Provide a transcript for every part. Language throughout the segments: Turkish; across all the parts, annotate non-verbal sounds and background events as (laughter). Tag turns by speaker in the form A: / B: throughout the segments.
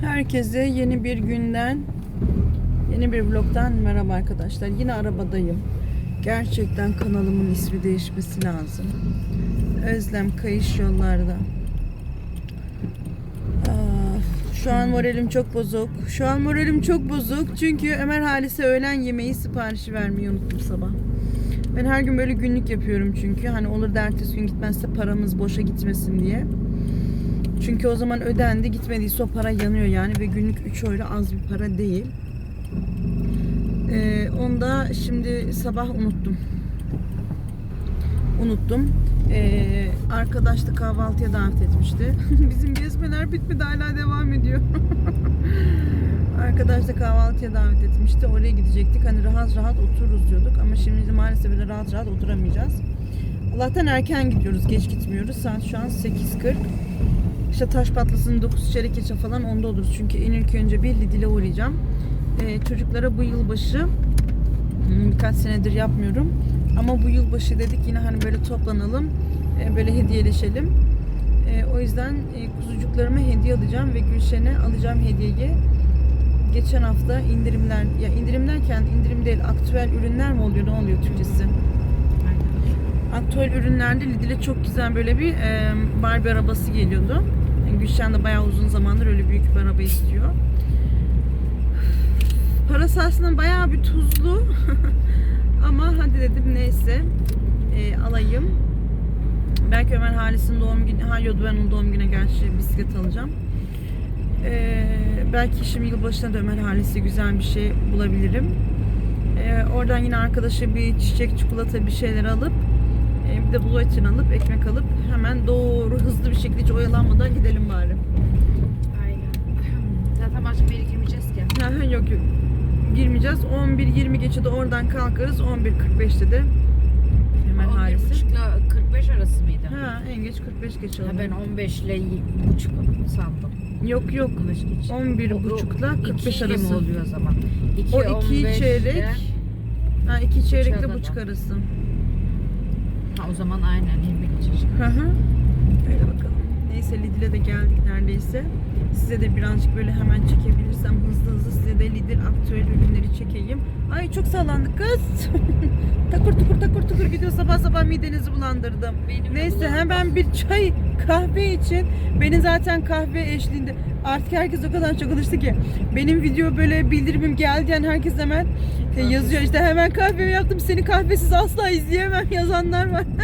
A: Herkese yeni bir günden, yeni bir vlogdan merhaba arkadaşlar. Yine arabadayım. Gerçekten kanalımın ismi değişmesi lazım. Özlem Kayış Yollarda. Şu an moralim çok bozuk. Şu an moralim çok bozuk. Çünkü Ömer Halis'e öğlen yemeği siparişi vermeyi unuttum sabah. Ben her gün böyle günlük yapıyorum çünkü. Hani olur da ertesi gün gitmezse paramız boşa gitmesin diye. Çünkü o zaman ödendi gitmediyse o para yanıyor yani ve günlük 3 euro az bir para değil. Ee, onu da şimdi sabah unuttum. Unuttum. Ee, arkadaş da kahvaltıya davet etmişti. (laughs) Bizim gezmeler bitmedi hala devam ediyor. (laughs) arkadaş da kahvaltıya davet etmişti. Oraya gidecektik. Hani rahat rahat otururuz diyorduk ama şimdi maalesef öyle rahat rahat oturamayacağız. Allah'tan erken gidiyoruz. Geç gitmiyoruz. Saat şu an 8.40. İşte taş patlasın 9 çeyrek geçe falan onda oluruz. Çünkü en ilk önce bir Lidl'e uğrayacağım. Ee, çocuklara bu yılbaşı hmm, birkaç senedir yapmıyorum. Ama bu yılbaşı dedik yine hani böyle toplanalım. e, böyle hediyeleşelim. E, o yüzden e, kuzucuklarıma hediye alacağım ve Gülşen'e alacağım hediyeyi. Geçen hafta indirimler, ya indirim derken indirim değil aktüel ürünler mi oluyor ne oluyor Türkçesi? Aktüel ürünlerde Lidl'e çok güzel böyle bir e, Barbie arabası geliyordu. Gülşen de bayağı uzun zamandır öyle büyük bir araba istiyor. Parası aslında bayağı bir tuzlu. (laughs) Ama hadi dedim neyse e, alayım. Belki Ömer Halis'in doğum günü, ha yok ben onun doğum gününe gerçi bisiklet alacağım. E, belki şimdi yılbaşına da Ömer Halis'e güzel bir şey bulabilirim. E, oradan yine arkadaşa bir çiçek, çikolata bir şeyler alıp bir de buluetin alıp ekmek alıp hemen doğru hızlı bir şekilde hiç oyalanmadan gidelim bari.
B: Aynen. (clears throat) Zaten başka bir yere girmeyeceğiz ki.
A: Yok yok. Girmeyeceğiz. 11-20 geçe de oradan kalkarız. 11.45'te de hemen.
B: 11.30'la 45 arası mıydı?
A: Ha en geç 45 geçe
B: Ha,
A: alıyor.
B: ben 15 ile buçuk sandım.
A: Yok yok.
B: 15 geç.
A: 11.30'la 45
B: İki gibi
A: arası.
B: oluyor o zaman. 2,
A: O 2 çeyrek. Ha 2 çeyrekle buçuk arası.
B: Ha, o zaman aynen 20 geçecek.
A: Hı hı. Öyle bakalım. Neyse Lidl'e de geldik neredeyse. Size de birazcık böyle hemen çekebilirsem hızlı hızlı size de Lidl aktüel ürünleri çekeyim. Ay çok sallandık kız. (laughs) takır tukur takır tukur gidiyor sabah sabah midenizi bulandırdım.
B: Benim
A: Neyse
B: bulandı.
A: hemen bir çay kahve için beni zaten kahve eşliğinde artık herkes o kadar çok alıştı ki benim video böyle bildirimim geldi yani herkes hemen e, yazıyor işte hemen kahvemi yaptım seni kahvesiz asla izleyemem yazanlar var. (laughs)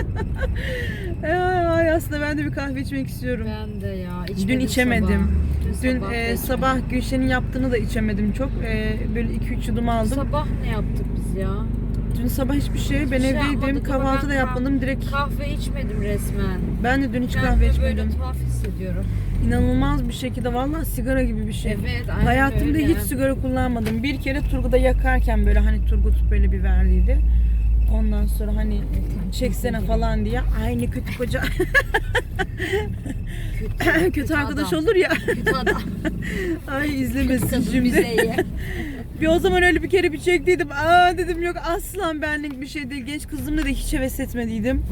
A: Ay aslında ben de bir kahve içmek istiyorum.
B: Ben de ya.
A: Dün içemedim.
B: Sabah.
A: Dün
B: sabah da
A: e, sabah Gülşen'in yaptığını da içemedim çok. E, böyle 2-3 yudum aldım.
B: Sabah ne yaptık biz ya?
A: Dün sabah hiçbir şey ben
B: Hiçbir şey
A: evdeydim. Kahvaltı da
B: ben
A: yapmadım direkt.
B: Kahve içmedim resmen.
A: Ben de dün hiç kahve
B: Kendimi
A: içmedim.
B: böyle tuhaf hissediyorum.
A: İnanılmaz bir şekilde vallahi sigara gibi bir şey.
B: Evet aynen
A: Hayatımda
B: öyle.
A: hiç sigara kullanmadım. Bir kere Turgut'da yakarken böyle hani Turgut böyle bir verdiydi. Ondan sonra hani çeksene falan diye aynı kötü koca (laughs)
B: kötü, (laughs)
A: kötü arkadaş
B: adam.
A: olur ya.
B: Kötü adam. (laughs)
A: Ay izlemesin şimdi. Bir o zaman öyle bir kere bir çektiydim. Aa dedim yok aslan benlik bir şey değil. Genç kızımla da hiç heves etmediydim.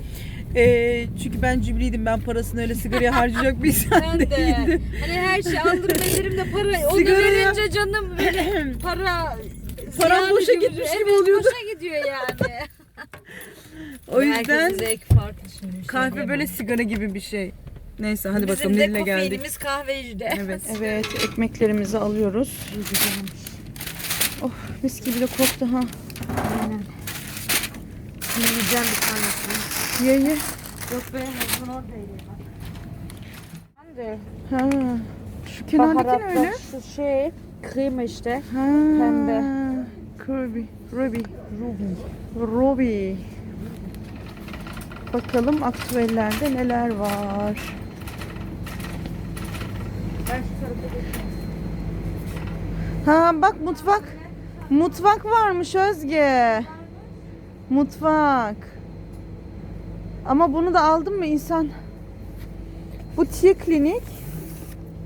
A: Ee, çünkü ben cibriydim. Ben parasını öyle sigaraya harcayacak bir insan
B: Ben de.
A: değildim.
B: Hani her şey aldım veririm de para. Onu
A: Sigara ya.
B: verince canım böyle (clears throat) para
A: Param boşa
B: gibi-
A: gitmiş
B: evet,
A: gibi oluyordu.
B: boşa gidiyor yani.
A: O yüzden
B: Herkesin zevki farklı şimdi. bir şey
A: kahve böyle sigara gibi bir şey. Neyse hadi
B: Bizim
A: bakalım
B: de
A: nereye geldik.
B: kofeinimiz kahvecide.
A: Evet, (laughs) evet ekmeklerimizi alıyoruz. Oh mis gibi de koktu ha.
B: Aynen. Şimdi yiyeceğim bir tanesini.
A: Ye ye.
B: Yok be, Hasan oradaydı.
A: Ha. Şu kenardaki ne öyle?
B: Şu şey, krema işte.
A: Ha.
B: Pembe.
A: Ruby. Ruby. Ruby. Ruby. Bakalım aktüellerde neler var. Ha bak mutfak. Mutfak varmış Özge. Mutfak. Ama bunu da aldın mı insan? Bu tiye klinik.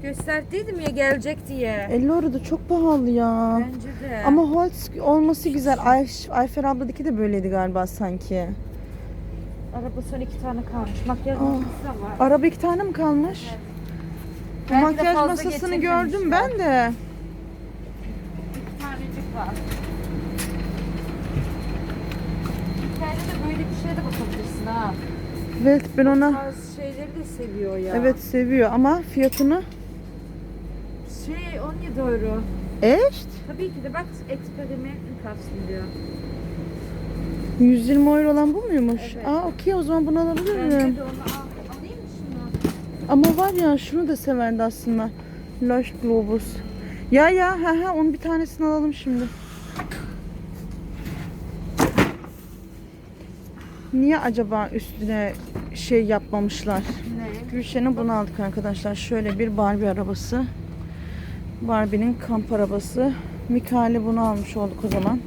B: Gösterdiydim ya gelecek diye.
A: 50 euro da çok pahalı ya.
B: Bence de.
A: Ama Holtz olması güzel. Ay, Ayfer abladaki de böyleydi galiba sanki.
B: Araba son iki tane kalmış. Makyaj makinesi de var.
A: Araba iki tane mi kalmış? Bu
B: Belki de
A: makyaj
B: fazla
A: masasını
B: getirmemişler.
A: gördüm ben de.
B: Bir tanecik var. İnternette de böyle bir şeye de bakabilirsin ha.
A: Evet ben ona
B: tarz şeyleri de seviyor ya.
A: evet seviyor ama fiyatını
B: Şey 17 euro.
A: echt
B: Tabii ki de bak experiment karşılıyor.
A: 120 euro olan bu muymuş?
B: Evet.
A: Aa okey o zaman bunu alabilirim.
B: de onu al. Alayım mı şunu?
A: Ama var ya şunu da severdi aslında. Lush Globus. Ya ya ha ha onun bir tanesini alalım şimdi. Niye acaba üstüne şey yapmamışlar?
B: Ne?
A: Gülşen'e bunu aldık arkadaşlar. Şöyle bir Barbie arabası. Barbie'nin kamp arabası. Mikael'e bunu almış olduk o zaman.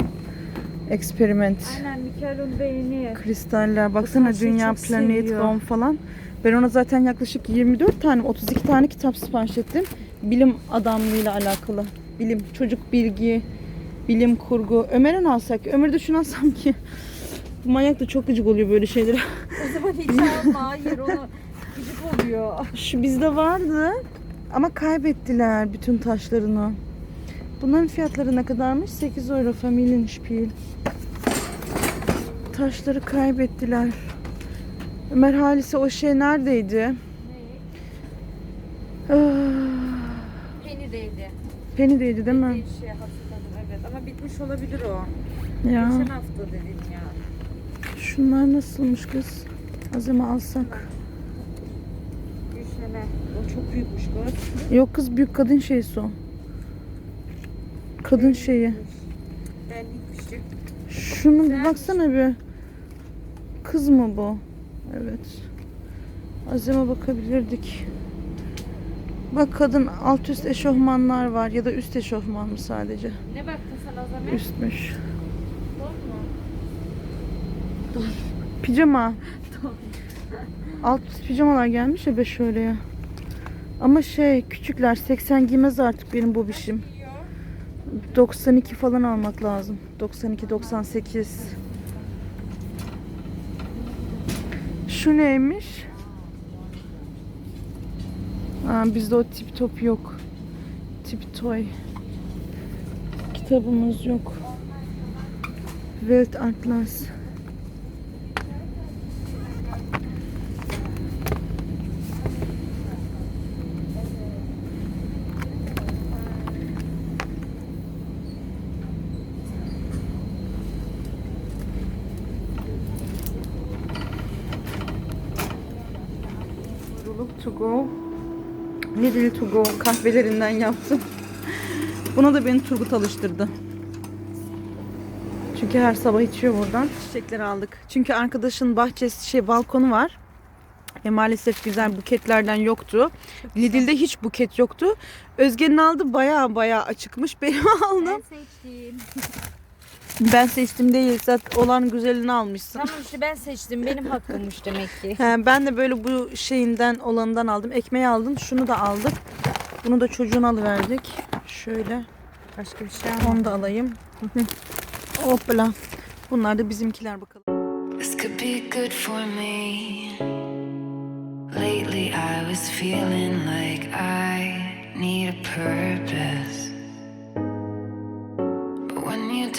A: Experiment.
B: Aynen Mikael'in beğeni.
A: Kristaller. Baksana Dünya Planet
B: seviyor.
A: Falan. Ben ona zaten yaklaşık 24 tane 32 tane kitap sipariş ettim. Bilim adamlığıyla alakalı. Bilim, çocuk bilgi, bilim kurgu. Ömer'e ne alsak? Ömer'e de şunu alsam ki. Bu manyak da çok gıcık oluyor böyle şeylere. (laughs)
B: O zaman hiç alma. Hayır onu gıcık oluyor.
A: Şu bizde vardı ama kaybettiler bütün taşlarını. Bunların fiyatları ne kadarmış? 8 euro Familienspiel. Taşları kaybettiler. Ömer Halis'e o şey neredeydi? Ah,
B: Penny'deydi.
A: Penny'deydi değil mi?
B: Bir şey hatırladım evet ama bitmiş olabilir o.
A: Ya.
B: Geçen hafta dedim ya.
A: Şunlar nasılmış kız? Azime alsak.
B: Gülşen'e. O çok büyükmüş kız.
A: Yok kız büyük kadın şeysi o. Kadın şeyi. Şunu bir baksana bir. Kız mı bu? Evet. Azime bakabilirdik. Bak kadın alt üst eşofmanlar var ya da üst eşofman mı sadece?
B: Ne baktın sen Azame?
A: Üstmüş.
B: Don mu?
A: Pijama.
B: Don.
A: Alt üst pijamalar gelmiş ya be şöyle ya. Ama şey küçükler 80 giymez artık benim bu bişim. 92 falan almak lazım. 92 98. Şu neymiş? Aa, bizde o tip top yok. Tip toy. Kitabımız yok. Welt Atlas. Rulup to go. Lidl to go kahvelerinden yaptım. Buna da beni Turgut alıştırdı. Çünkü her sabah içiyor buradan. Çiçekleri aldık. Çünkü arkadaşın bahçesi şey balkonu var. Ve maalesef güzel buketlerden yoktu. Lidl'de hiç buket yoktu. Özge'nin aldı baya baya açıkmış. Benim aldım.
B: Ben seçtim.
A: Ben seçtim değil. Zaten olan güzelini almışsın.
B: Tamam işte ben seçtim. Benim hakkımmış demek ki.
A: He, ben de böyle bu şeyinden olanından aldım. Ekmeği aldım. Şunu da aldık. Bunu da çocuğuna alıverdik. Şöyle.
B: Başka bir şey
A: Onu da alayım. Hopla. Bunlar da bizimkiler bakalım.
C: This could be good for me. Lately, I was feeling like I need a purpose.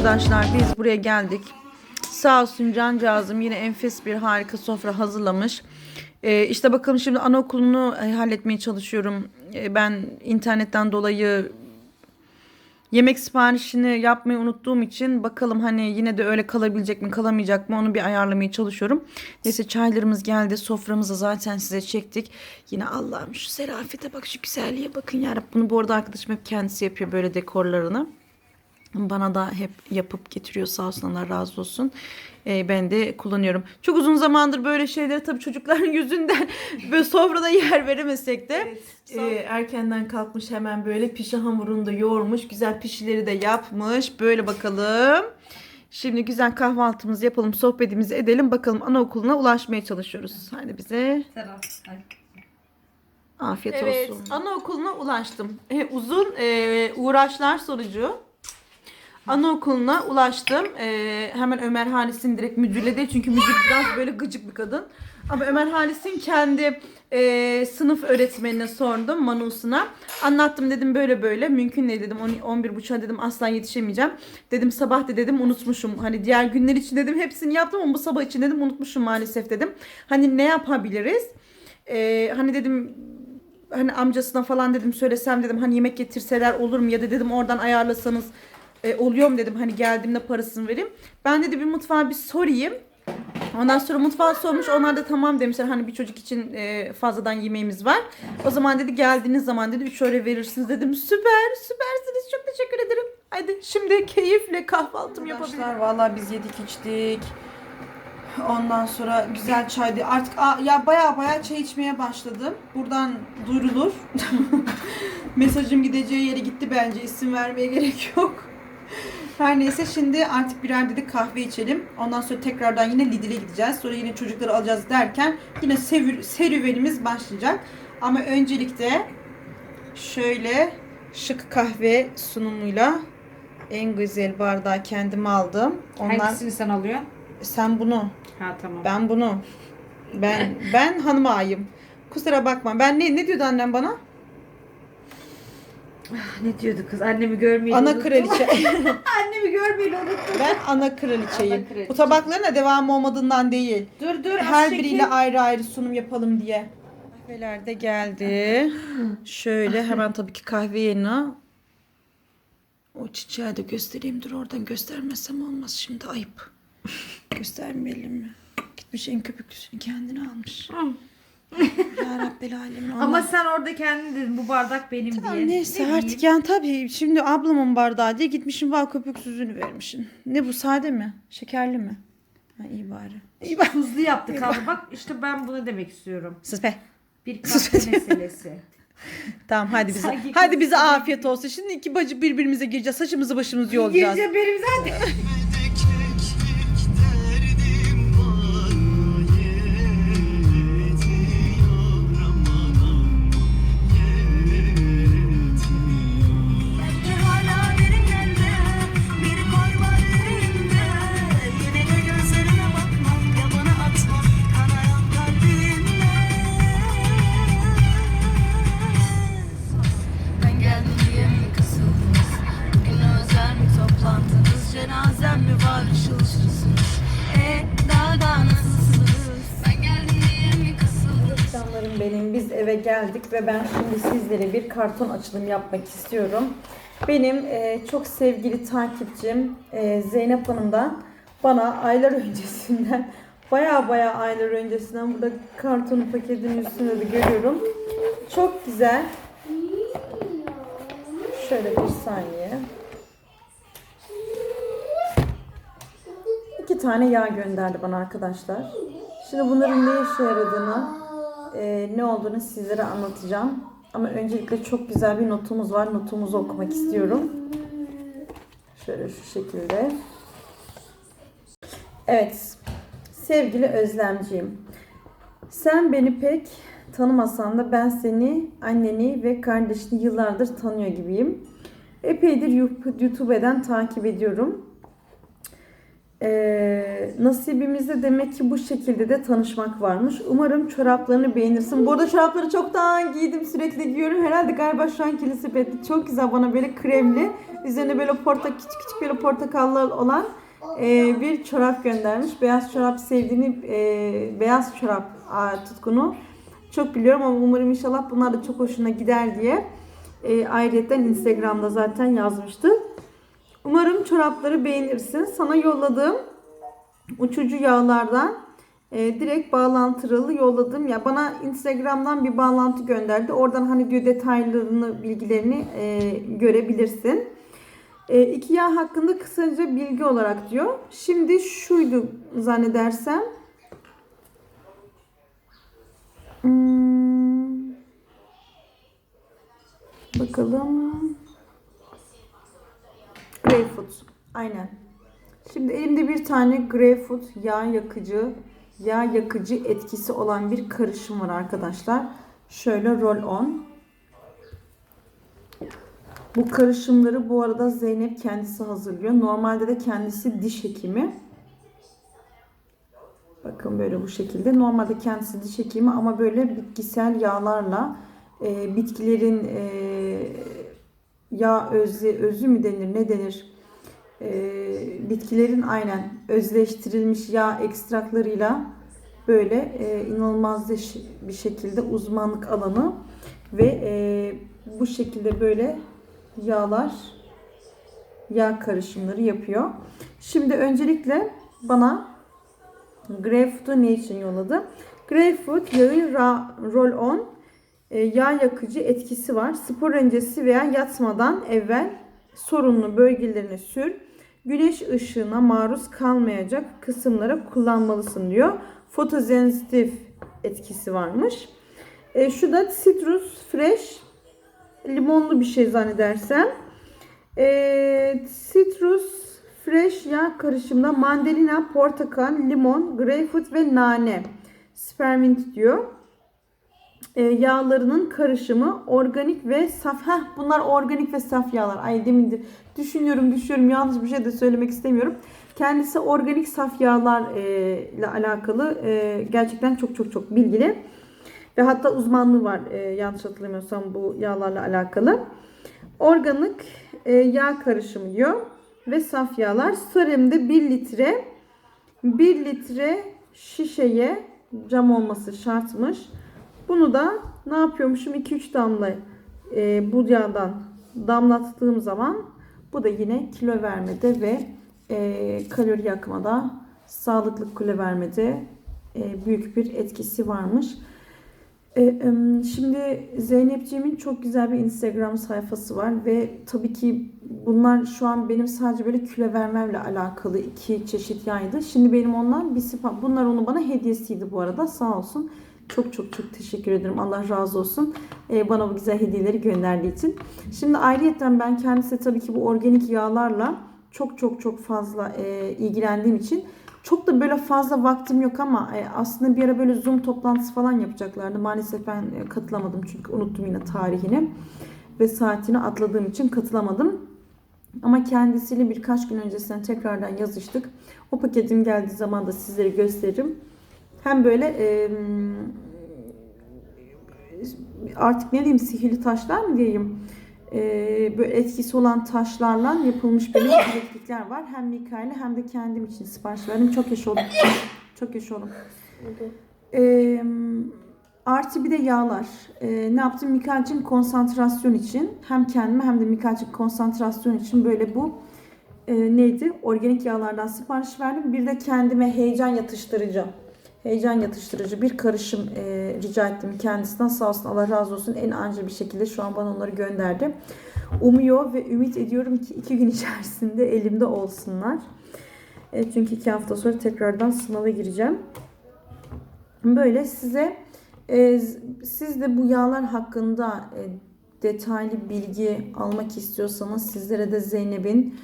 A: Arkadaşlar biz buraya geldik. Sağ olsun cancağızım yine enfes bir harika sofra hazırlamış. Ee, işte bakalım şimdi anaokulunu e, halletmeye çalışıyorum. Ee, ben internetten dolayı yemek siparişini yapmayı unuttuğum için bakalım hani yine de öyle kalabilecek mi kalamayacak mı onu bir ayarlamaya çalışıyorum. Neyse çaylarımız geldi soframızı zaten size çektik. Yine Allah'ım şu serafete bak şu güzelliğe bakın ya Bunu bu arada arkadaşım hep kendisi yapıyor böyle dekorlarını. Bana da hep yapıp getiriyor sağ olsun Allah razı olsun. Ee, ben de kullanıyorum. Çok uzun zamandır böyle şeyleri tabii çocukların (laughs) yüzünden böyle sofrada yer veremesek de e, erkenden kalkmış hemen böyle pişi hamurunu da yoğurmuş. Güzel pişileri de yapmış. Böyle bakalım. Şimdi güzel kahvaltımızı yapalım, sohbetimizi edelim. Bakalım anaokuluna ulaşmaya çalışıyoruz. Hadi bize afiyet
B: Evet.
A: olsun. Anaokuluna ulaştım. E, uzun e, uğraşlar sonucu anaokuluna ulaştım. E, hemen Ömer Halis'in direkt müdürle değil çünkü müdür biraz böyle gıcık bir kadın. Ama Ömer Halis'in kendi e, sınıf öğretmenine sordum Manus'una. Anlattım dedim böyle böyle mümkün değil dedim 11.30'a dedim asla yetişemeyeceğim. Dedim sabah da dedim unutmuşum. Hani diğer günler için dedim hepsini yaptım ama bu sabah için dedim unutmuşum maalesef dedim. Hani ne yapabiliriz? E, hani dedim hani amcasına falan dedim söylesem dedim hani yemek getirseler olur mu ya da dedim oradan ayarlasanız e, oluyor mu dedim hani geldiğimde parasını vereyim. Ben dedi bir mutfağa bir sorayım. Ondan sonra mutfağa sormuş. Onlar da tamam demişler. Hani bir çocuk için e, fazladan yemeğimiz var. O zaman dedi geldiğiniz zaman dedi 3 öyle verirsiniz dedim. Süper süpersiniz. Çok teşekkür ederim. Haydi şimdi keyifle kahvaltım yapabilirim. Vallahi biz yedik içtik. Ondan sonra güzel çaydı. Artık aa, ya baya baya çay içmeye başladım. Buradan duyurulur. (laughs) Mesajım gideceği yere gitti bence. İsim vermeye gerek yok. Her neyse şimdi artık birer dedik kahve içelim. Ondan sonra tekrardan yine Lidl'e gideceğiz. Sonra yine çocukları alacağız derken yine sevür, serüvenimiz başlayacak. Ama öncelikle şöyle şık kahve sunumuyla en güzel bardağı kendim aldım. Ondan
B: Hangisini sen alıyorsun?
A: sen bunu
B: Ha tamam.
A: ben bunu. Ben ben hanıma ayım. Kusura bakma. Ben ne ne diyordu annem bana? (laughs)
B: Ne diyordu kız? Annemi görmeyi
A: Ana
B: unuttum.
A: kraliçe. (laughs)
B: Annemi görmeyi unuttum.
A: ben ana kraliçeyim.
B: Ana kraliçe.
A: Bu tabakların da devamı olmadığından değil.
B: Dur dur.
A: Her biriyle ayrı ayrı sunum yapalım diye. Kahveler de geldi. (laughs) Şöyle hemen tabii ki kahve yerine o çiçeği de göstereyim. Dur oradan göstermesem olmaz şimdi ayıp. Göstermeyelim mi? Gitmiş en köpüklüsünü kendine almış. Ya Rabbel alemin.
B: Ama
A: Allah-
B: sen orada kendin dedin bu bardak benim
A: Tamam,
B: diye.
A: neyse
B: Ne
A: artık yani tabii şimdi ablamın bardağı diye gitmişim bal köpüksüzünü vermişsin. Ne bu sade mi? Şekerli mi? Ha, iyi bari. İyi bari.
B: Tuzlu yaptık abi bak işte ben bunu demek istiyorum.
A: Sus be.
B: Bir kahve meselesi. (laughs)
A: Tamam hadi bize.
B: Sanki
A: hadi bize afiyet olsun. Şimdi iki bacı birbirimize gireceğiz. Saçımızı başımızı yolacağız.
B: Gece benim zaten. (laughs)
A: ve ben şimdi sizlere bir karton açılım yapmak istiyorum. Benim e, çok sevgili takipçim e, Zeynep Hanım'dan bana aylar (laughs) öncesinden baya baya aylar öncesinden burada karton paketin üstünde de görüyorum. Çok güzel. Şöyle bir saniye. İki tane yağ gönderdi bana arkadaşlar. Şimdi bunların ne işe yaradığını, e, ne olduğunu sizlere anlatacağım. Ama öncelikle çok güzel bir notumuz var. Notumuzu okumak istiyorum. Şöyle şu şekilde. Evet. Sevgili Özlemciğim. Sen beni pek tanımasan da ben seni, anneni ve kardeşini yıllardır tanıyor gibiyim. Epeydir YouTube'den takip ediyorum. Ee, nasibimizde demek ki bu şekilde de tanışmak varmış. Umarım çoraplarını beğenirsin. Bu arada çorapları çoktan giydim sürekli giyiyorum. Herhalde galiba şu an kilisi betti. Çok güzel bana böyle kremli. Üzerine böyle porta küçük küçük böyle portakallı olan e, bir çorap göndermiş. Beyaz çorap sevdiğini, e, beyaz çorap a, tutkunu çok biliyorum ama umarım inşallah bunlar da çok hoşuna gider diye. E, ayrıyeten Instagram'da zaten yazmıştı. Umarım çorapları beğenirsin. Sana yolladığım uçucu yağlardan e, direkt bağlantılı yolladım. Ya bana Instagram'dan bir bağlantı gönderdi. Oradan hani diyor detaylarını, bilgilerini e, görebilirsin. E, iki yağ hakkında kısaca bilgi olarak diyor. Şimdi şuydu zannedersem. Hmm. Bakalım. Greyfurt. Aynen. Şimdi elimde bir tane greyfurt yağ yakıcı, yağ yakıcı etkisi olan bir karışım var arkadaşlar. Şöyle roll on. Bu karışımları bu arada Zeynep kendisi hazırlıyor. Normalde de kendisi diş hekimi. Bakın böyle bu şekilde. Normalde kendisi diş hekimi ama böyle bitkisel yağlarla e, bitkilerin e, yağ özü, özü mü denir ne denir? E, bitkilerin aynen özleştirilmiş yağ ekstraklarıyla böyle e, inanılmaz bir şekilde uzmanlık alanı ve e, bu şekilde böyle yağlar yağ karışımları yapıyor. Şimdi öncelikle bana Greyfurt'u ne için yolladı? Greyfurt yağı ra- roll-on e, yağ yakıcı etkisi var. Spor öncesi veya yatmadan evvel sorunlu bölgelerine sür. Güneş ışığına maruz kalmayacak kısımlara kullanmalısın diyor. Fotosensitif etkisi varmış. E, şu da citrus fresh limonlu bir şey zannedersem. E, citrus fresh yağ karışımında mandalina, portakal, limon, greyfurt ve nane. Spermint diyor. E, yağlarının karışımı organik ve saf. Heh, bunlar organik ve saf yağlar. Ay demindir düşünüyorum düşünüyorum yanlış bir şey de söylemek istemiyorum. Kendisi organik saf yağlar e, ile alakalı e, gerçekten çok çok çok bilgili. Ve hatta uzmanlığı var yanlış hatırlamıyorsam bu yağlarla alakalı. Organik yağ karışımı diyor ve saf yağlar. Sarımda 1 litre 1 litre şişeye cam olması şartmış. Bunu da ne yapıyormuşum 2-3 damla e, bu yağdan damlattığım zaman bu da yine kilo vermede ve e, kalori yakmada sağlıklı kilo vermede e, büyük bir etkisi varmış. E, em, şimdi Zeynepciğimin çok güzel bir Instagram sayfası var ve tabii ki bunlar şu an benim sadece böyle kilo vermemle alakalı iki çeşit yaydı. Şimdi benim ondan bir sipariş, bunlar onun bana hediyesiydi bu arada sağ olsun. Çok çok çok teşekkür ederim. Allah razı olsun. e, bana bu güzel hediyeleri gönderdiği için. Şimdi ayrıyeten ben kendisi tabii ki bu organik yağlarla çok çok çok fazla e, ilgilendiğim için çok da böyle fazla vaktim yok ama e, aslında bir ara böyle Zoom toplantısı falan yapacaklardı. Maalesef ben e, katılamadım çünkü unuttum yine tarihini ve saatini atladığım için katılamadım. Ama kendisiyle birkaç gün öncesinden tekrardan yazıştık. O paketim geldiği zaman da sizlere gösteririm. Hem böyle e, artık ne diyeyim sihirli taşlar mı diyeyim e, böyle etkisi olan taşlarla yapılmış böyle bileklikler var. Hem Mikail'e hem de kendim için sipariş verdim. Çok yaş oldum. Çok yaş oldum. E, artı bir de yağlar. E, ne yaptım? Mikail için konsantrasyon için hem kendime hem de Mikail için konsantrasyon için böyle bu e, neydi? Organik yağlardan sipariş verdim. Bir de kendime heyecan yatıştırıcı heyecan yatıştırıcı bir karışım e, rica ettim kendisinden. Sağ olsun Allah razı olsun en acil bir şekilde şu an bana onları gönderdi. Umuyor ve ümit ediyorum ki iki gün (laughs) içerisinde elimde olsunlar. E, çünkü iki hafta sonra tekrardan sınava gireceğim. Böyle size e, siz de bu yağlar hakkında e, detaylı bilgi almak istiyorsanız sizlere de Zeynep'in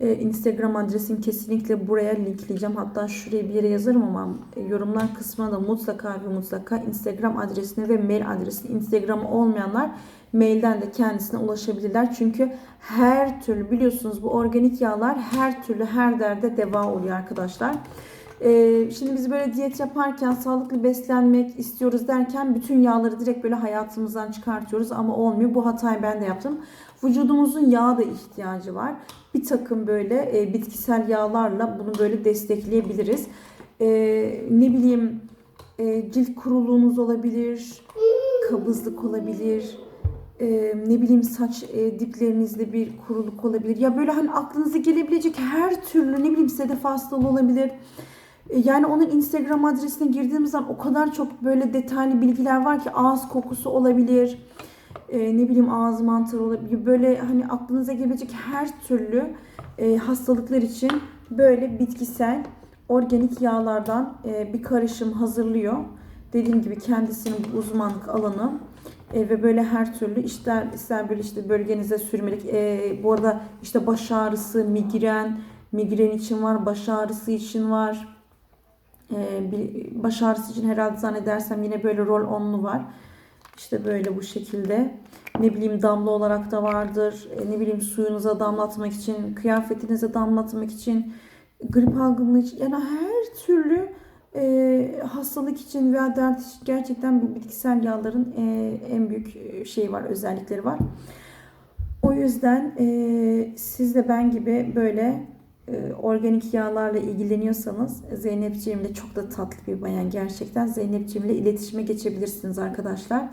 A: e, Instagram adresini kesinlikle buraya linkleyeceğim. Hatta şuraya bir yere yazarım ama e, yorumlar kısmına da mutlaka ve mutlaka Instagram adresini ve mail adresini Instagram olmayanlar mailden de kendisine ulaşabilirler. Çünkü her türlü biliyorsunuz bu organik yağlar her türlü her derde deva oluyor arkadaşlar. Ee, şimdi biz böyle diyet yaparken sağlıklı beslenmek istiyoruz derken bütün yağları direkt böyle hayatımızdan çıkartıyoruz ama olmuyor. Bu hatayı ben de yaptım. Vücudumuzun yağa da ihtiyacı var. Bir takım böyle e, bitkisel yağlarla bunu böyle destekleyebiliriz. E, ne bileyim e, cilt kuruluğunuz olabilir, kabızlık olabilir,
D: e, ne bileyim saç e, diplerinizde bir kuruluk olabilir. Ya böyle hani aklınıza gelebilecek her türlü ne bileyim sedef hastalığı olabilir. E, Yani onun Instagram adresine girdiğimiz zaman o kadar çok böyle detaylı bilgiler var ki ağız kokusu olabilir. E, ne bileyim ağız mantarı olabilir. Böyle hani aklınıza gelebilecek her türlü e, hastalıklar için böyle bitkisel organik yağlardan e, bir karışım hazırlıyor. Dediğim gibi kendisinin uzmanlık alanı E, ve böyle her türlü ister ister böyle işte bölgenize sürmelik. E, bu arada işte baş ağrısı, migren, migren için var, baş ağrısı için var. E, baş ağrısı için herhalde zannedersem yine böyle rol onlu var. İşte böyle bu şekilde. Ne bileyim damla olarak da vardır. E, ne bileyim suyunuza damlatmak için, kıyafetinize damlatmak için, grip algınlığı için yani her türlü e, hastalık için veya dert için gerçekten bu bitkisel yağların e, en büyük e, şeyi var, özellikleri var. O yüzden e, siz de ben gibi böyle organik yağlarla ilgileniyorsanız Zeynepciğimle çok da tatlı bir bayan gerçekten. Zeynepciğimle iletişime geçebilirsiniz arkadaşlar.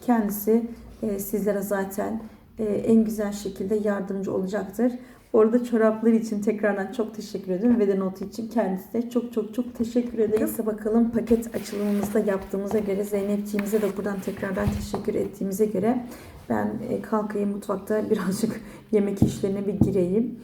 D: Kendisi e, sizlere zaten e, en güzel şekilde yardımcı olacaktır. Orada çorapları için tekrardan çok teşekkür ederim ve de notu için kendisine çok çok çok teşekkür ederim. Neyse bakalım paket açılımımızda yaptığımıza göre Zeynepciğimize de buradan tekrardan teşekkür ettiğimize göre ben e, kalkayım mutfakta birazcık (laughs) yemek işlerine bir gireyim.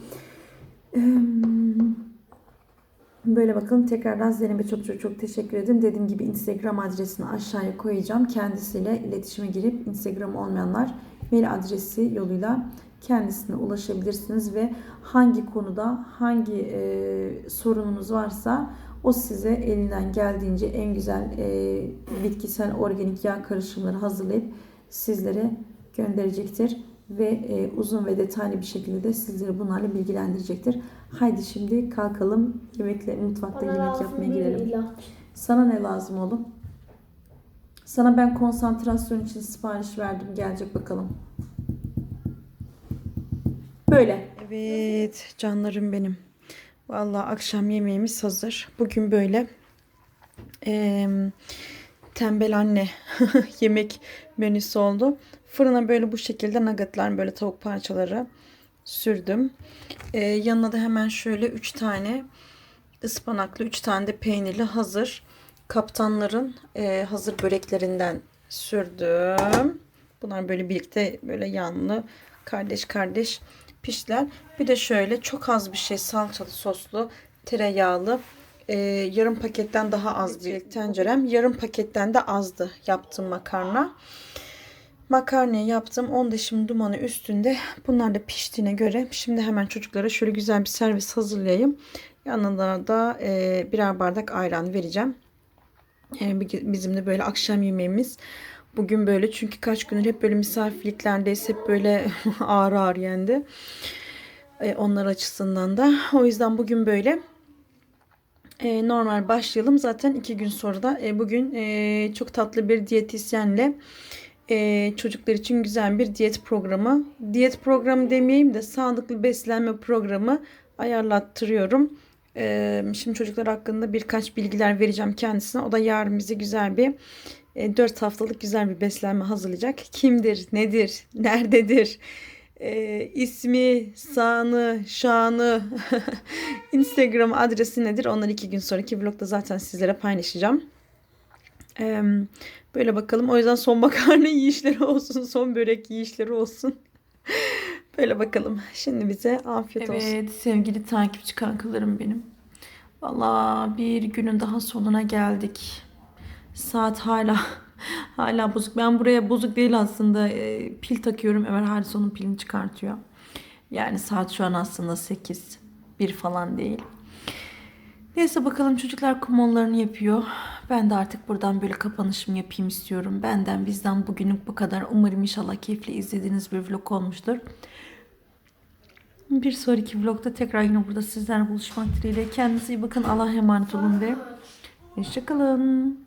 D: Böyle bakalım tekrardan Zeynep'e çok çok çok teşekkür ederim. Dediğim gibi Instagram adresini aşağıya koyacağım. Kendisiyle iletişime girip Instagram olmayanlar mail adresi yoluyla kendisine ulaşabilirsiniz ve hangi konuda hangi e, sorununuz varsa o size elinden geldiğince en güzel e, bitkisel organik yağ karışımları hazırlayıp sizlere gönderecektir ve e, uzun ve detaylı bir şekilde de sizleri bunlarla bilgilendirecektir. Haydi şimdi kalkalım yemekle mutfakta yemek yapmaya girelim. Sana ne lazım oğlum? Sana ben konsantrasyon için sipariş verdim. Gelecek bakalım. Böyle.
A: Evet canlarım benim. Vallahi akşam yemeğimiz hazır. Bugün böyle eee, tembel anne (laughs) yemek menüsü oldu. Fırına böyle bu şekilde nuggetlar böyle tavuk parçaları sürdüm. Eee, yanına da hemen şöyle 3 tane ıspanaklı 3 tane de peynirli hazır kaptanların eee, hazır böreklerinden sürdüm. Bunlar böyle birlikte böyle yanlı kardeş kardeş piştiler. Bir de şöyle çok az bir şey salçalı soslu tereyağlı eee, yarım paketten daha az bir tencerem. Yarım paketten de azdı yaptığım makarna. Makarnayı yaptım. Onda şimdi dumanı üstünde. Bunlar da piştiğine göre şimdi hemen çocuklara şöyle güzel bir servis hazırlayayım. Yanına da eee, birer bardak ayran vereceğim. Eee, bi- bizim de böyle akşam yemeğimiz bugün böyle çünkü kaç gündür hep böyle misafirliklerdeyiz hep böyle (laughs) ağır ağır yendi. Eee, onlar açısından da o yüzden bugün böyle Eee, normal başlayalım. Zaten iki gün sonra da e, bugün e, çok tatlı bir diyetisyenle e, çocuklar için güzel bir diyet programı. Diyet programı demeyeyim de sağlıklı beslenme programı ayarlattırıyorum. E, şimdi çocuklar hakkında birkaç bilgiler vereceğim kendisine. O da yarın bize güzel bir e, 4 haftalık güzel bir beslenme hazırlayacak. Kimdir, nedir, nerededir? E, ismi, sanı, şanı, (laughs) Instagram adresi nedir? Onları iki gün sonraki vlogda zaten sizlere paylaşacağım. Eee, böyle bakalım. O yüzden son makarna (laughs) yiyişleri olsun, son börek yiyişleri olsun. (laughs) böyle bakalım. Şimdi bize afiyet olsun. Evet sevgili takipçi kankalarım benim. Valla bir günün daha sonuna geldik. Saat hala (laughs) hala bozuk. Ben buraya bozuk değil aslında. e, pil takıyorum. Ömer Haris onun pilini çıkartıyor. Yani saat şu an aslında 8. Bir falan değil. Neyse bakalım çocuklar kumonlarını yapıyor. Ben de artık buradan böyle kapanışımı yapayım istiyorum. Benden bizden bugünlük bu kadar. Umarım inşallah keyifle izlediğiniz bir vlog olmuştur. Bir sonraki vlogda tekrar yine burada sizlerle buluşmak dileğiyle. Kendinize iyi bakın. Allah'a emanet olun ve hoşçakalın.